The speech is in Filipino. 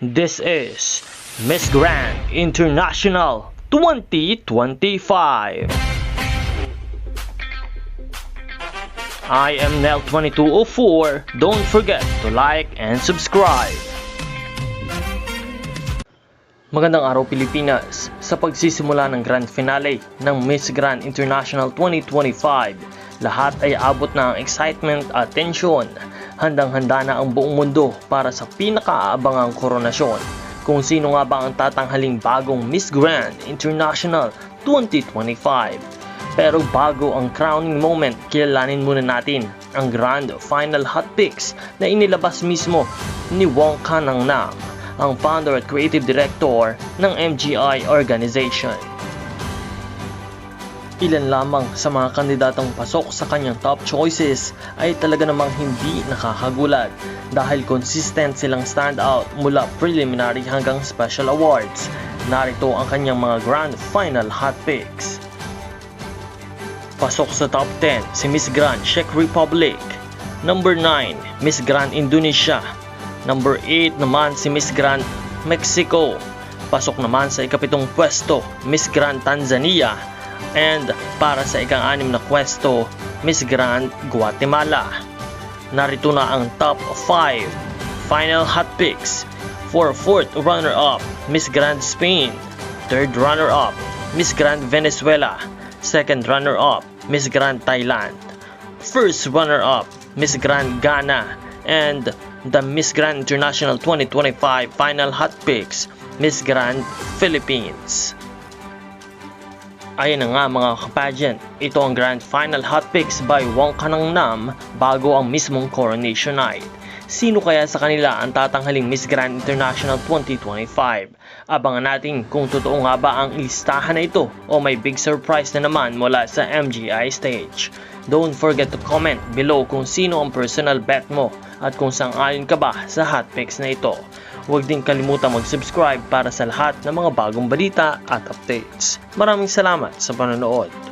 This is Miss Grand International 2025. I am Nel2204. Don't forget to like and subscribe. Magandang araw Pilipinas sa pagsisimula ng grand finale ng Miss Grand International 2025. Lahat ay abot na ang excitement at tension. Handang-handa na ang buong mundo para sa pinakaabangang koronasyon. Kung sino nga ba ang tatanghaling bagong Miss Grand International 2025. Pero bago ang crowning moment, kilalanin muna natin ang grand final hot picks na inilabas mismo ni Wong Kanang Nam, ang founder at creative director ng MGI organization. Ilan lamang sa mga kandidatong pasok sa kanyang top choices ay talaga namang hindi nakakagulat dahil consistent silang standout mula preliminary hanggang special awards. Narito ang kanyang mga grand final hot picks. Pasok sa top 10 si Miss Grand Czech Republic. Number 9, Miss Grand Indonesia. Number 8 naman si Miss Grand Mexico. Pasok naman sa ikapitong pwesto, Miss Grand Tanzania. And para sa ikang-anim na pwesto, Miss Grand Guatemala. Narito na ang top 5 final hot picks. For fourth runner-up, Miss Grand Spain. Third runner-up, Miss Grand Venezuela. Second runner-up, Miss Grand Thailand. First runner-up, Miss Grand Ghana. And the Miss Grand International 2025 final hot picks, Miss Grand Philippines. Ayan na nga mga kapageant, ito ang grand final hot picks by Wong Kanang Nam bago ang mismong coronation night. Sino kaya sa kanila ang tatanghaling Miss Grand International 2025? Abangan natin kung totoo nga ba ang listahan na ito o may big surprise na naman mula sa MGI stage. Don't forget to comment below kung sino ang personal bet mo at kung sang ayon ka ba sa hot picks na ito. Huwag din kalimutan mag-subscribe para sa lahat ng mga bagong balita at updates. Maraming salamat sa panonood.